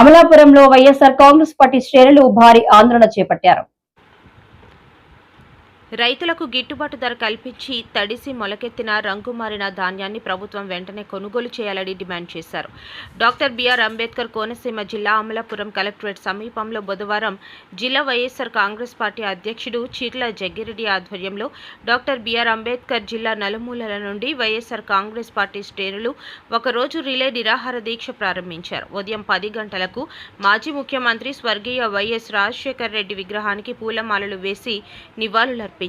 అమలాపురంలో వైఎస్ఆర్ కాంగ్రెస్ పార్టీ శ్రేణులు భారీ ఆందోళన చేపట్టారు. రైతులకు గిట్టుబాటు ధర కల్పించి తడిసి మొలకెత్తిన రంగు మారిన ధాన్యాన్ని ప్రభుత్వం వెంటనే కొనుగోలు చేయాలని డిమాండ్ చేశారు. డాక్టర్ బిఆర్ అంబేద్కర్ కోనసీమ జిల్లా అమలాపురం కలెక్టరేట్ సమీపంలో బుధవారం జిల్లా వైఎస్ఆర్ కాంగ్రెస్ పార్టీ అధ్యక్షుడు చీర్ల జగ్గిరెడ్డి ఆధ్వర్యంలో డాక్టర్ బిఆర్ అంబేద్కర్ జిల్లా నలుమూలల నుండి వైఎస్ఆర్ కాంగ్రెస్ పార్టీ శ్రేణులు ఒకరోజు రిలే నిరాహార దీక్ష ప్రారంభించారు. ఉదయం పది గంటలకు మాజీ ముఖ్యమంత్రి స్వర్గీయ వైఎస్ రాజశేఖర్ రెడ్డి విగ్రహానికి పూలమాలలు వేసి నివాళులర్పించారు.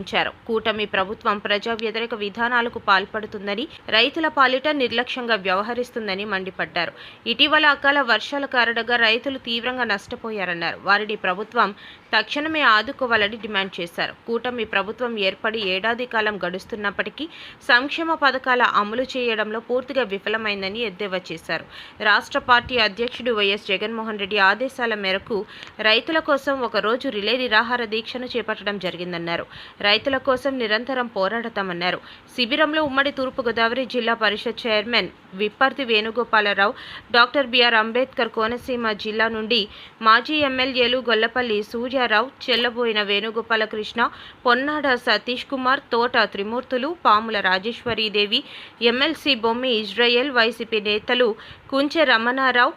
కూటమి ప్రభుత్వం ప్రజా వ్యతిరేక విధానాలకు పాల్పడుతుందని రైతుల పాలిట నిర్లక్ష్యంగా వ్యవహరిస్తుందని మండిపడ్డారు. ఇటీవల అకాల వర్షాల కారణంగా రైతులు తీవ్రంగా నష్టపోయారన్నారు. వారిని ప్రభుత్వం తక్షణమే ఆదుకోవాలని డిమాండ్ చేశారు. కూటమి ప్రభుత్వం ఏర్పడి ఏడాది కాలం గడుస్తున్నప్పటికీ సంక్షేమ పథకాల అమలు చేయడంలో పూర్తిగా విఫలమైందని ఎద్దేవా చేశారు. రాష్ట్ర పార్టీ అధ్యక్షుడు వైఎస్ జగన్మోహన్ రెడ్డి ఆదేశాల మేరకు రైతుల కోసం ఒక రోజు రిలే నిరాహార దీక్షను చేపట్టడం జరిగిందన్నారు. రైతుల కోసం నిరంతరం పోరాడతామన్నారు. శిబిరంలో ఉమ్మడి తూర్పుగోదావరి జిల్లా parishad chairman Vipparthi Venugopala Rao doctor B R Ambedkar Konaseema జిల్లా నుండి మాజీ ఎమ్మెల్యేలు గొల్లపల్లి సూర్య రావు చెల్లబోయిన వేణుగోపాలకృష్ణ పొన్నాడ సతీష్ కుమార్ తోట త్రిమూర్తులు పాముల రాజేశ్వరీదేవి ఎమ్మెల్సీ బొమ్మి ఇజ్రాయెల్ వైసీపీ నేతలు కుంచె రమణారావు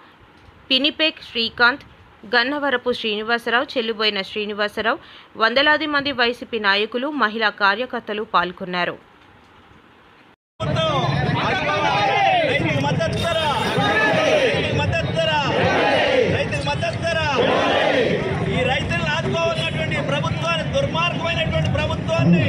పినిపేక్ శ్రీకాంత్ గన్నవరపు శ్రీనివాసరావు చెల్లిబోయిన శ్రీనివాసరావు వందలాది మంది వైసీపీ నాయకులు మహిళా కార్యకర్తలు పాల్గొన్నారు రైతులకు మద్దతు ధర రైతులకు మద్దతు ధర రైతులకు మద్దతు ధర ఉన్నటువంటి ప్రభుత్వాన్ని